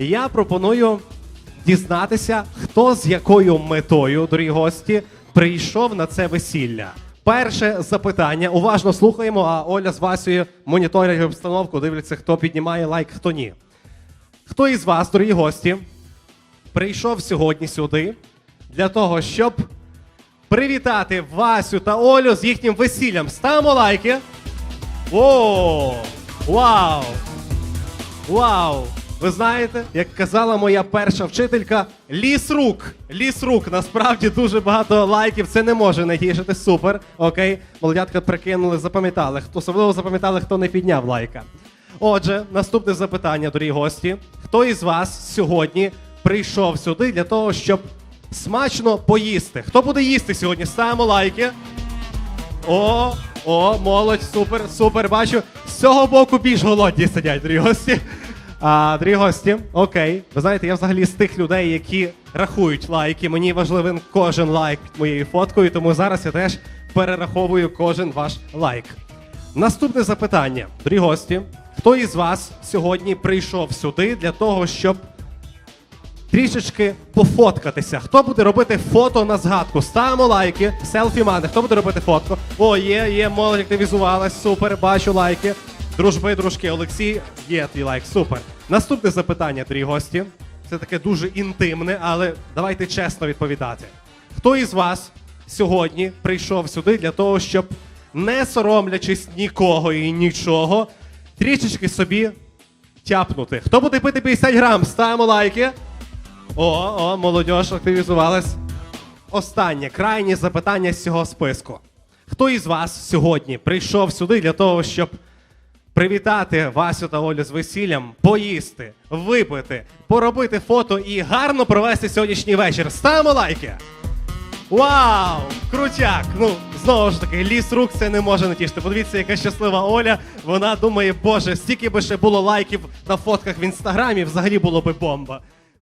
Я пропоную дізнатися, хто з якою метою, дорогі гості, прийшов на це весілля. Перше запитання. Уважно слухаємо, а Оля з Васею моніторять обстановку, дивляться, хто піднімає лайк, хто ні. Хто із вас, дорогі гості, прийшов сьогодні сюди для того, щоб привітати Васю та Олю з їхнім весіллям? Ставимо лайки. О, вау! Вау! Ви знаєте, як казала моя перша вчителька, ліс рук. Ліс рук. Насправді дуже багато лайків. Це не може не тішити. Супер. Окей. Молодятка прикинули, запам'ятали. Хто особливо запам'ятали, хто не підняв лайка. Отже, наступне запитання, дорогі гості. Хто із вас сьогодні прийшов сюди для того, щоб смачно поїсти? Хто буде їсти сьогодні? Ставимо лайки. О, о, молодь, супер, супер. Бачу. З цього боку більш голодні сидять, дорогі гості. А, дорогі гості, окей. Ви знаєте, я взагалі з тих людей, які рахують лайки. Мені важливий кожен лайк моєю фоткою, тому зараз я теж перераховую кожен ваш лайк. Наступне запитання, дорогі гості. Хто із вас сьогодні прийшов сюди для того, щоб трішечки пофоткатися. Хто буде робити фото на згадку? Ставимо лайки, селфі мани. Хто буде робити фотку? О, є, є, молодь активізувалась, супер, бачу лайки. Дружби, дружки, Олексій, є твій лайк, супер. Наступне запитання, дорогі гості. Це таке дуже інтимне, але давайте чесно відповідати. Хто із вас сьогодні прийшов сюди для того, щоб, не соромлячись нікого і нічого, трішечки собі тяпнути? Хто буде пити 50 грам? Ставимо лайки. О, о, молодь активізувалась. Останнє, крайнє запитання з цього списку. Хто із вас сьогодні прийшов сюди для того, щоб привітати Васю та Олю з весіллям, поїсти, випити, поробити фото і гарно провести сьогоднішній вечір? Ставимо лайки! Вау! Крутяк! Ну, знову ж таки, ліс рук це не може натішити. Подивіться, яка щаслива Оля. Вона думає, боже, стільки би ще було лайків на фотках в інстаграмі, взагалі було би бомба.